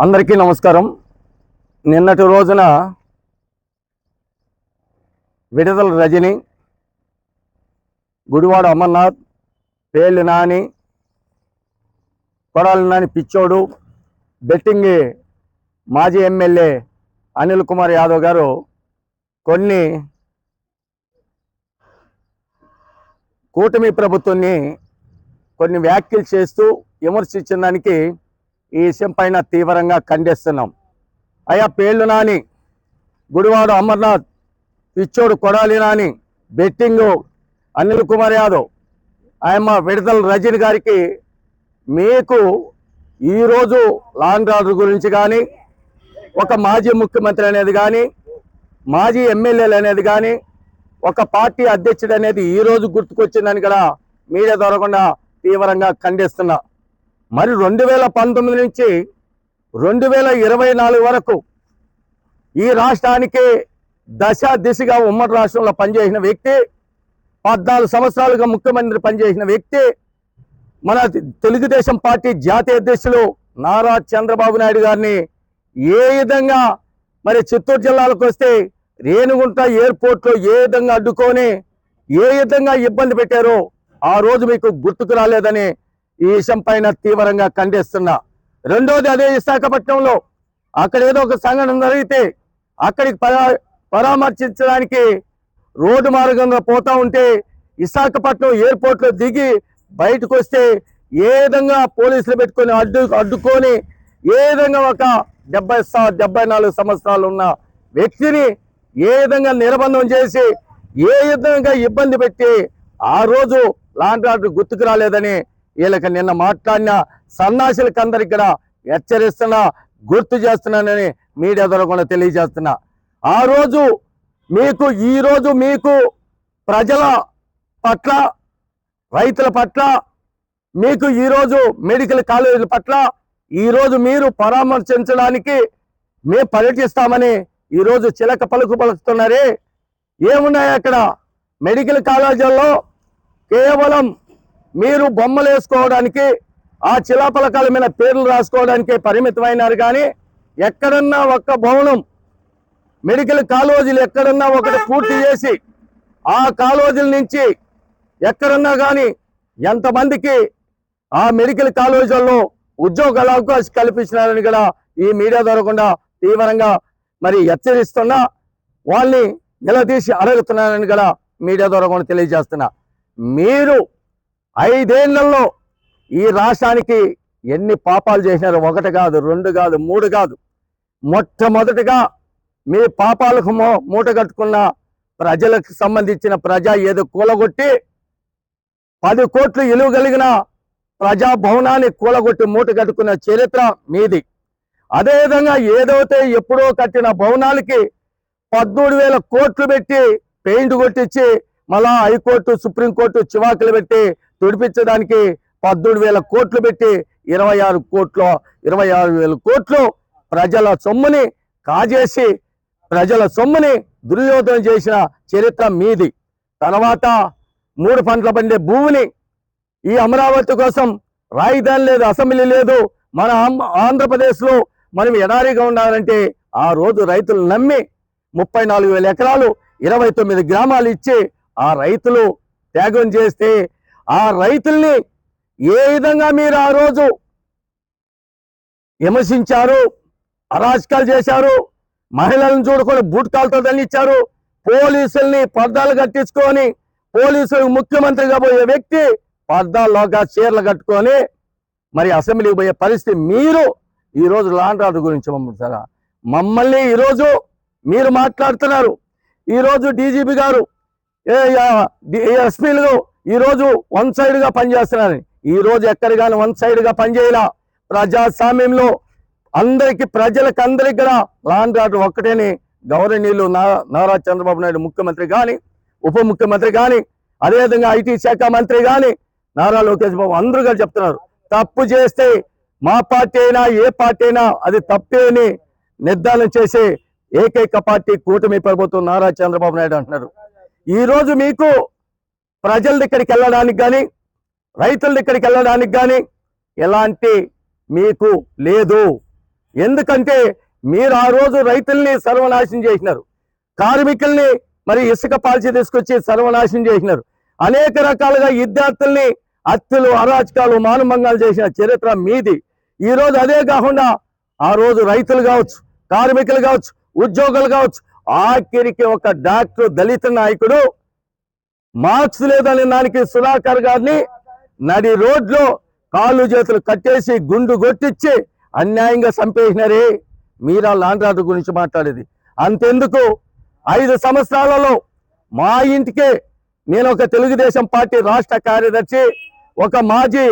అందరికీ నమస్కారం. నిన్నటి రోజున విడుదల రజని గుడివాడ అమర్నాథ్ పేళ్ళు నాని కొడాలి నాని పిచ్చోడు బెట్టింగ్ మాజీ ఎమ్మెల్యే అనిల్ కుమార్ యాదవ్ గారు కొన్ని కూటమి ప్రభుత్వాన్ని కొన్ని వ్యాఖ్యలు చేస్తూ విమర్శించిన దానికి ఈ విషయం పైన తీవ్రంగా ఖండిస్తున్నాం. అయ్యా పేర్లు నాని గుడివాడు అమర్నాథ్ పిచ్చోడు కొడాలి నాని బెట్టింగు అనిల్ కుమార్ యాదవ్ ఆయమ్మ విడతల రజని గారికి మీకు ఈరోజు లాంగ్ ఆర్డర్ గురించి కానీ ఒక మాజీ ముఖ్యమంత్రి అనేది కానీ మాజీ ఎమ్మెల్యేలు అనేది కానీ ఒక పార్టీ అధ్యక్షుడు అనేది ఈ రోజు గుర్తుకొచ్చిందని కూడా మీడియా దొరకకుండా తీవ్రంగా ఖండిస్తున్నా. మరి రెండు వేల పంతొమ్మిది నుంచి రెండు వేల ఇరవై నాలుగు వరకు ఈ రాష్ట్రానికి దశ దిశగా ఉమ్మడి రాష్ట్రంలో పనిచేసిన వ్యక్తి పద్నాలుగు సంవత్సరాలుగా ముఖ్యమంత్రి పనిచేసిన వ్యక్తి మన తెలుగుదేశం పార్టీ జాతీయ అధ్యక్షులు నారా చంద్రబాబు నాయుడు గారిని ఏ విధంగా మరి చిత్తూరు జిల్లాలకు వస్తే రేణుగుంట ఎయిర్పోర్ట్లో ఏ విధంగా అడ్డుకొని ఏ విధంగా ఇబ్బంది పెట్టారో ఆ రోజు మీకు గుర్తుకు రాలేదని ఈ విషయం పైన తీవ్రంగా ఖండిస్తున్నా. రెండోది అదే విశాఖపట్నంలో. అక్కడ ఏదో ఒక సంఘటన జరిగితే అక్కడికి పరా పరామర్శించడానికి రోడ్డు మార్గంగా పోతా ఉంటే విశాఖపట్నం ఎయిర్పోర్ట్లో దిగి బయటకు వస్తే ఏ విధంగా పోలీసులు పెట్టుకొని అడ్డు అడ్డుకొని ఏ విధంగా ఒక డెబ్బై డెబ్బై నాలుగు సంవత్సరాలు ఉన్న వ్యక్తిని ఏ విధంగా నిర్బంధం చేసి ఏ విధంగా ఇబ్బంది పెట్టి ఆ రోజు లాంటి గుర్తుకు రాలేదని వీళ్ళకి నిన్న మాట్లాడిన సన్నాసులకి అందరికి కూడా హెచ్చరిస్తున్నా గుర్తు చేస్తున్నానని మీడియా ద్వారా కూడా తెలియజేస్తున్నా. ఆ రోజు మీకు ఈ రోజు మీకు ప్రజల పట్ల రైతుల పట్ల మీకు ఈరోజు మెడికల్ కాలేజీల పట్ల ఈరోజు మీరు పరామర్శించడానికి మేము పర్యటిస్తామని ఈరోజు చిలక పలుకు పలుకుతున్నారే. ఏమున్నాయి అక్కడ? మెడికల్ కాలేజీల్లో కేవలం మీరు బొమ్మలు వేసుకోవడానికి ఆ శిలాపలకాల మీద పేర్లు రాసుకోవడానికి పరిమితమైనారు కానీ ఎక్కడన్నా ఒక్క భవనం మెడికల్ కాలేజీలు ఎక్కడన్నా ఒకటి పూర్తి చేసి ఆ కాలేజీల నుంచి ఎక్కడన్నా కానీ ఎంతమందికి ఆ మెడికల్ కాలేజీల్లో ఉద్యోగాల అవకాశం కల్పించినారని కూడా ఈ మీడియా ద్వారా తీవ్రంగా మరి హెచ్చరిస్తున్నా వాళ్ళని నిలదీసి అడుగుతున్నానని కూడా మీడియా ద్వారా కూడా తెలియజేస్తున్నా. మీరు ఐదేళ్ళలో ఈ రాష్ట్రానికి ఎన్ని పాపాలు చేసినారు ఒకటి కాదు రెండు కాదు మూడు కాదు. మొట్టమొదటిగా మీ పాపాలకు మూట కట్టుకున్న ప్రజలకు సంబంధించిన ప్రజా ఏదో కూలగొట్టి పది కోట్లు ఇలువ కలిగిన ప్రజా భవనాన్ని కూలగొట్టి మూట కట్టుకున్న చరిత్ర మీది. అదేవిధంగా ఏదైతే ఎప్పుడో కట్టిన భవనాలకి పద్మూడు వేల కోట్లు పెట్టి పెయింట్ కొట్టించి మళ్ళా హైకోర్టు సుప్రీంకోర్టు చివాకులు పెట్టి తుడిపించడానికి పద్దెనిమిది వేల కోట్లు పెట్టి ఇరవై ఆరు కోట్లు ఇరవై ఆరు వేల కోట్లు ప్రజల సొమ్ముని కాజేసి ప్రజల సొమ్ముని దుర్యోధనం చేసిన చరిత్ర మీది. తర్వాత మూడు పంటల పండే భూమిని ఈ అమరావతి కోసం రాజధాని లేదు అసెంబ్లీ లేదు. మన ఆంధ్రప్రదేశ్లో మనం ఎడారిగా ఉండాలంటే ఆ రోజు రైతులు నమ్మి ముప్పై నాలుగు వేల ఎకరాలు ఇరవై తొమ్మిది గ్రామాలు ఇచ్చి ఆ రైతులు త్యాగం చేస్తే ఆ రైతుల్ని ఏ విధంగా మీరు ఆ రోజు విమర్శించారు అరాచకాలు చేశారు మహిళలను చూడుకొని బూట్కాలతో తల్లిచ్చారు పోలీసుల్ని పర్దాలు కట్టించుకొని పోలీసులు ముఖ్యమంత్రిగా పోయే వ్యక్తి పర్దాల్లోగా చీరలు కట్టుకొని మరి అసెంబ్లీకి పోయే పరిస్థితి మీరు ఈరోజు లాండ్ ఆర్డర్ గురించి మమ్మల్ని మమ్మల్ని ఈరోజు మీరు మాట్లాడుతున్నారు. ఈరోజు డీజీపీ గారు ఎస్పీలు ఈరోజు వన్ సైడ్గా పనిచేస్తున్నారని ఈ రోజు ఎక్కడ కానీ వన్ సైడ్గా పనిచేయాల ప్రజాస్వామ్యంలో అందరికి ప్రజలకు అందరికి కూడా లాండ్ ఆర్డర్ ఒక్కటేని గౌరవనీయులు నారా చంద్రబాబు నాయుడు ముఖ్యమంత్రి కానీ ఉప ముఖ్యమంత్రి కానీ అదేవిధంగా ఐటీ శాఖ మంత్రి కానీ నారా లోకేష్ బాబు అందరూ కూడా చెప్తున్నారు. తప్పు చేస్తే మా పార్టీ అయినా ఏ పార్టీ అయినా అది తప్పే అని నిర్ధారణ చేసే ఏకైక పార్టీ కూటమి ప్రభుత్వం నారా చంద్రబాబు నాయుడు అంటున్నారు. ఈరోజు మీకు ప్రజల దగ్గరికి వెళ్ళడానికి కానీ రైతుల దగ్గరికి వెళ్ళడానికి కానీ ఎలాంటి మీకు లేదు. ఎందుకంటే మీరు ఆ రోజు రైతుల్ని సర్వనాశనం చేసినారు. కార్మికుల్ని మరి ఇసుక పాల్చి తీసుకొచ్చి సర్వనాశనం చేసినారు. అనేక రకాలుగా విద్యార్థుల్ని హత్యలు అరాచకాలు మానభంగాలు చేసిన చరిత్ర మీది. ఈ రోజు అదే కాకుండా ఆ రోజు రైతులు కావచ్చు కార్మికులు కావచ్చు ఉద్యోగులు కావచ్చు ఆఖరికి ఒక డాక్టర్ దళిత నాయకుడు మార్క్స్ లేదని దానికి సుధాకర్ గారిని నడి రోడ్లో కాళ్ళు చేతులు కట్టేసి గుండు కొట్టించి అన్యాయంగా చంపేసినారే. మీరా లాండ్రాటు గురించి మాట్లాడేది. అంతెందుకు? ఐదు సంవత్సరాలలో మా ఇంటికే నేను ఒక తెలుగుదేశం పార్టీ రాష్ట్ర కార్యదర్శి ఒక మాజీ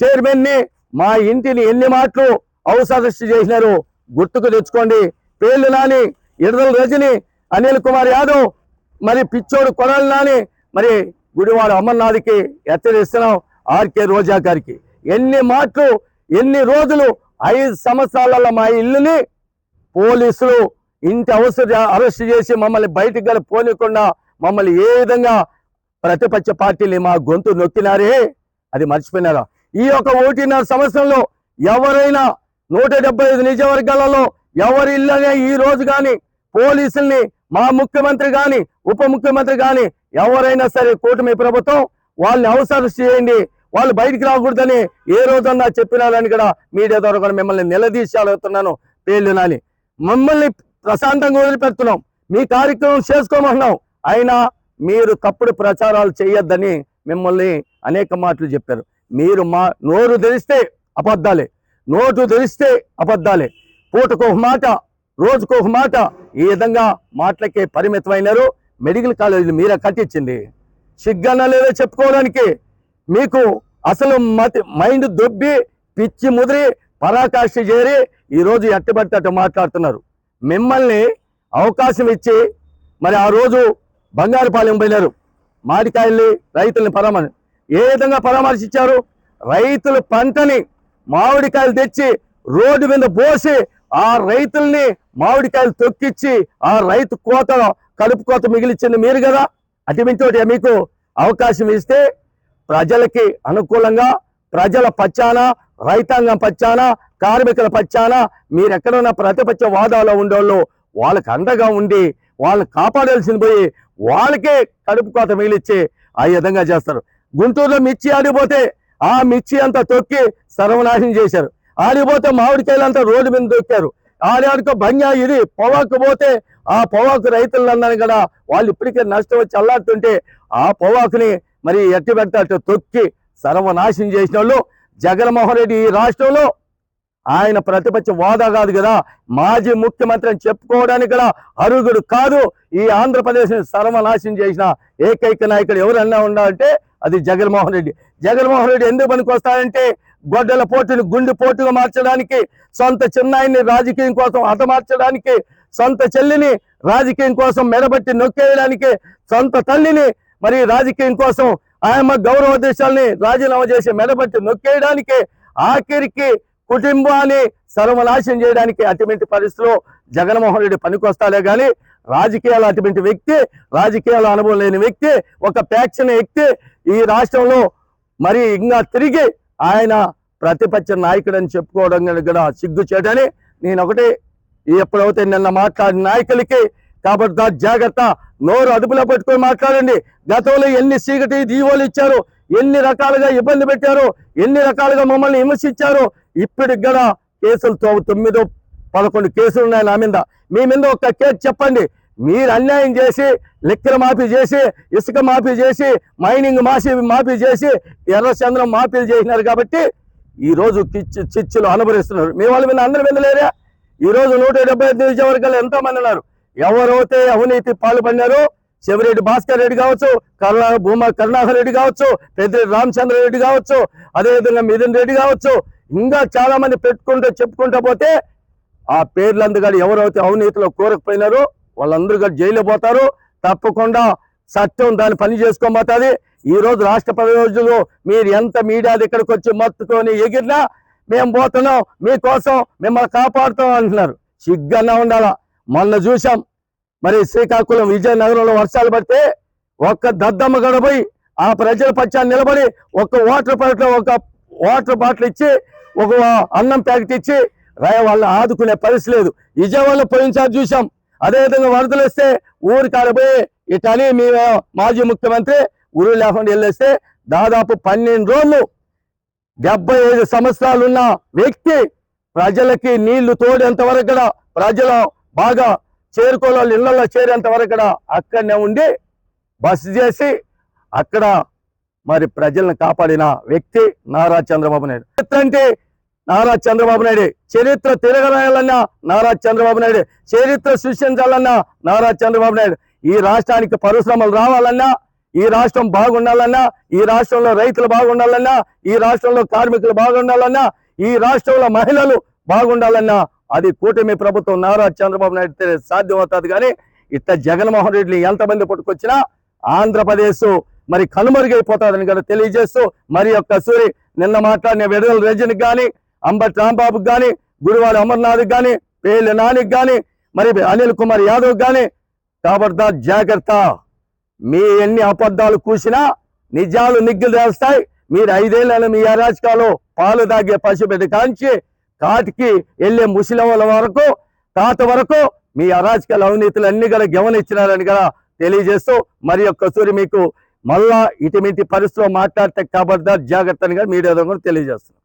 చైర్మన్ని మా ఇంటిని ఎన్ని మాటలు అవసరస్టు చేసినారు? గుర్తుకు తెచ్చుకోండి. పేర్లు నాని ఇరదల రజని అనిల్ కుమార్ యాదవ్ మరి పిచ్చోడు కొడాలి నాని మరి గుడివాడ అమర్నాథ్కి హెచ్చరిస్తున్నాం ఆర్కే రోజా గారికి. ఎన్ని మాటలు ఎన్ని రోజులు ఐదు సంవత్సరాలలో మా ఇల్లుని పోలీసులు ఇంటి అవసరం అరెస్ట్ చేసి మమ్మల్ని బయటికి గల పోనీయకుండా మమ్మల్ని ఏ విధంగా ప్రతిపక్ష పార్టీలు మా గొంతు నొక్కినారే? అది మర్చిపోయినారా? ఈ యొక్క ఒకటిన్నర సంవత్సరంలో ఎవరైనా నూట డెబ్బై ఐదు నిజవర్గాలలో ఎవరి ఇళ్ళనే ఈ రోజు కానీ పోలీసుల్ని మా ముఖ్యమంత్రి గాని ఉప ముఖ్యమంత్రి గాని ఎవరైనా సరే కూటమి ప్రభుత్వం వాళ్ళని అవసరం చేయండి వాళ్ళు బయటికి రాకూడదని ఏ రోజన్నా చెప్పినారని కూడా మీడియా ద్వారా కూడా మిమ్మల్ని నిలదీసి అడుగుతున్నాను పేర్లు మమ్మల్ని ప్రశాంతంగా వదిలిపెడుతున్నాం. మీ కార్యక్రమం చేసుకోమంటున్నాం. అయినా మీరు తప్పుడు ప్రచారాలు చేయొద్దని మిమ్మల్ని అనేక మాటలు చెప్పారు. మీరు మా నోరు తెలిస్తే అబద్ధాలే. నోటు తెలిస్తే అబద్ధాలే. పూటకు ఒక మాట రోజుకు ఒక మాట ఈ విధంగా మాటలకే పరిమితమైనారు. మెడికల్ కాలేజీలు మీరే కట్టించింది. సిగ్గన లేదో చెప్పుకోవడానికి మీకు అసలు మతి మైండ్ దొబ్బి పిచ్చి ముదిరి పరాకాష్ఠ చేరి ఈరోజు ఎట్టబడితే అట్టు మాట్లాడుతున్నారు. మిమ్మల్ని అవకాశం ఇచ్చి మరి ఆ రోజు బంగారుపాలెం పోయినారు. మామిడికాయల్ని రైతుల్ని పరామర్శ ఏ విధంగా పరామర్శించారు? రైతుల పంటని మామిడికాయలు తెచ్చి రోడ్డు మీద పోసి ఆ రైతుల్ని మామిడికాయలు తొక్కిచ్చి ఆ రైతు కోత కలుపు కోత మిగిలిచ్చింది మీరు కదా? అటువంటి మీకు అవకాశం ఇస్తే ప్రజలకి అనుకూలంగా ప్రజల పచ్చాన రైతాంగం పచ్చాన కార్మికుల పచ్చాన మీరు ఎక్కడున్న ప్రతిపక్ష వాదాలో ఉండేవాళ్ళు వాళ్ళకి అండగా ఉండి వాళ్ళని కాపాడాల్సింది పోయి వాళ్ళకే కడుపు కోత మిగిలిచ్చి ఆ విధంగా చేస్తారు. గుంటూరులో మిర్చి ఆడిపోతే ఆ మిర్చి అంతా తొక్కి సర్వనాశనం చేశారు. ఆడిపోతే మామిడికాయలు అంతా రోడ్డు మీద దొక్కారు. ఆడాడుకో భంగా ఇది పొగాకు పోతే ఆ పొగాకు రైతులందరినీ కూడా వాళ్ళు ఇప్పటికే నష్టం వచ్చి అల్లాడుతుంటే ఆ పొగాకుని మరి ఎట్టి పెట్టాట తొక్కి సర్వనాశనం చేసిన వాళ్ళు జగన్మోహన్ రెడ్డి ఈ రాష్ట్రంలో ఆయన ప్రతిపక్ష వాదా కాదు కదా. మాజీ ముఖ్యమంత్రి అని చెప్పుకోవడానికి కూడా అరుగుడు కాదు. ఈ ఆంధ్రప్రదేశ్ సర్వనాశనం చేసిన ఏకైక నాయకుడు ఎవరన్నా ఉన్నారంటే అది జగన్మోహన్ రెడ్డి. జగన్మోహన్ రెడ్డి ఎందుకు పనికొస్తాడంటే గొడ్డల పోటుని గుండె పోటీగా మార్చడానికి సొంత చిన్నాయిని రాజకీయం కోసం హతమార్చడానికి సొంత చెల్లిని రాజకీయం కోసం మెడబట్టి నొక్కేయడానికి సొంత తల్లిని మరి రాజకీయం కోసం ఆయమ్మ గౌరవ దేశాలని రాజీనామా చేసి మెడబట్టి నొక్కేయడానికి ఆఖరికి కుటుంబాన్ని సర్వనాశనం చేయడానికి అటువంటి పరిస్థితిలో జగన్మోహన్ రెడ్డి పనికొస్తాడే కానీ రాజకీయాలు అటువంటి వ్యక్తి రాజకీయాల అనుభవం లేని వ్యక్తి ఒక ప్యాక్షన్ వ్యక్తి ఈ రాష్ట్రంలో మరి ఇంకా తిరిగి ఆయన ప్రతిపక్ష నాయకుడు అని చెప్పుకోవడం కూడా సిగ్గు చేయడని నేను ఒకటి ఎప్పుడైతే నిన్న మాట్లాడిన నాయకులకి కాబట్టి జాగ్రత్త నోరు అదుపులో పెట్టుకొని మాట్లాడండి. గతంలో ఎన్ని చీకటి దీవోలు ఇచ్చారు ఎన్ని రకాలుగా ఇబ్బంది పెట్టారు ఎన్ని రకాలుగా మమ్మల్ని విమర్శించారు ఇప్పటికి కూడా కేసులు తొమ్మిదో పదకొండు కేసులు ఉన్నాయి నా మీద. మీ మీద ఒక కేసు చెప్పండి. మీరు అన్యాయం చేసి లెక్కల మాఫీ చేసి ఇసుక మాఫీ చేసి మైనింగ్ మాఫీ మాఫీ చేసి ఎర్రచంద్రం మాఫీలు చేసినారు కాబట్టి ఈరోజు రోజు చిచ్చులు అనుభవిస్తున్నారు. మీ వాళ్ళ మీద అందరి మీద లేరా ఈ రోజు నూట డెబ్బై ఐదు నియోజకవర్గాలు ఎంతో మంది ఉన్నారు ఎవరైతే అవినీతి పాల్పడినారో చెవిరెడ్డి భాస్కర్ రెడ్డి కావచ్చు కరుణా భూమా కరుణాకర్ రెడ్డి కావచ్చు పెద్దిరెడ్డి రామచంద్ర రెడ్డి కావచ్చు అదేవిధంగా మిథున్ రెడ్డి కావచ్చు ఇంకా చాలా మంది పెట్టుకుంటూ చెప్పుకుంటూ పోతే ఆ పేర్లందు కూడా ఎవరైతే అవినీతిలో కోరకపోయినారో వాళ్ళందరూ కూడా జైలు పోతారు. తప్పకుండా చట్టం దాని పని చేసుకోబోతుంది ఈ రోజు రాష్ట్ర ప్రయోజకులు మీరు ఎంత మీడియా దగ్గరకు వచ్చి మత్తుకొని ఎగిరినా మేము పోతున్నాం మీకోసం మిమ్మల్ని కాపాడుతాం అంటున్నారు. సిగ్గన్నా ఉండాలా? మొన్న చూసాం మరి శ్రీకాకుళం విజయనగరంలో వర్షాలు పడితే ఒక్క దద్దమ్మ గడపోయి ఆ ప్రజల పక్షాన్ని నిలబడి ఒక వాటర్ బాటిల్ ఒక వాటర్ బాటిల్ ఇచ్చి ఒక అన్నం ప్యాకెట్ ఇచ్చి రాయ వాళ్ళని ఆదుకునే పరిస్థితి లేదు. విజయవాడలో పోయినసారి చూసాం అదేవిధంగా వరదలు వస్తే ఊరు కాలిపోయి ఇటని మీ మాజీ ముఖ్యమంత్రి ఊరు లేకుండా వెళ్ళేస్తే దాదాపు పన్నెండు రోజులు డెబ్బై ఐదు సంవత్సరాలున్న వ్యక్తి ప్రజలకి నీళ్ళు తోడేంత వరకు కూడా ప్రజలు బాగా చేరుకోవాలి ఇళ్ళలో చేరేంత వరకు కూడా అక్కడనే ఉండి బస్సు చేసి అక్కడ మరి ప్రజలను కాపాడిన వ్యక్తి నారా చంద్రబాబు నాయుడు. చరిత్ర అంటే నారా చంద్రబాబు నాయుడు. చరిత్ర తిరగరాయాలన్నా నారా చంద్రబాబు నాయుడు. చరిత్ర సృష్టించాలన్నా నారా చంద్రబాబు నాయుడు. ఈ రాష్ట్రానికి పరిశ్రమలు రావాలన్నా ఈ రాష్ట్రం బాగుండాలన్నా ఈ రాష్ట్రంలో రైతులు బాగుండాలన్నా ఈ రాష్ట్రంలో కార్మికులు బాగుండాలన్నా ఈ రాష్ట్రంలో మహిళలు బాగుండాలన్నా అది కూటమి ప్రభుత్వం నారా చంద్రబాబు నాయుడు సాధ్యం అవుతుంది కానీ ఇట్లా జగన్మోహన్ రెడ్డిని ఎంతమంది పుట్టుకొచ్చినా ఆంధ్రప్రదేశ్ మరి కనుమరుగైపోతాదని కదా తెలియజేస్తూ మరి యొక్క సూరి నిన్న మాట్లాడిన విడుదల రజనికి కానీ అంబటి రాంబాబుకి కానీ గురువారి అమర్నాథ్కి కానీ పేర్ల నానికి కానీ మరి అనిల్ కుమార్ యాదవ్ కానీ కాబట్టి జాగ్రత్త. మీ ఎన్ని అబద్ధాలు కూసినా నిజాలు నిగ్గులు తెస్తాయి మీరు ఐదేళ్ళను మీ అరాచకాలు పాలు దాగే పసిబిడ్డ కాంచి కాటికి వెళ్ళే ముసలివాళ్ళ వరకు తాత వరకు మీ అరాచకాల అవినీతులు అన్ని కూడా గమనించినారని కూడా తెలియజేస్తూ మరి యొక్క సూరి మీకు మళ్ళా ఇటువంటి పరిస్థితిలో మాట్లాడితే ఖబర్దార్ జాగ్రత్తగా మీడియా ద్వారా తెలియజేస్తున్నాం.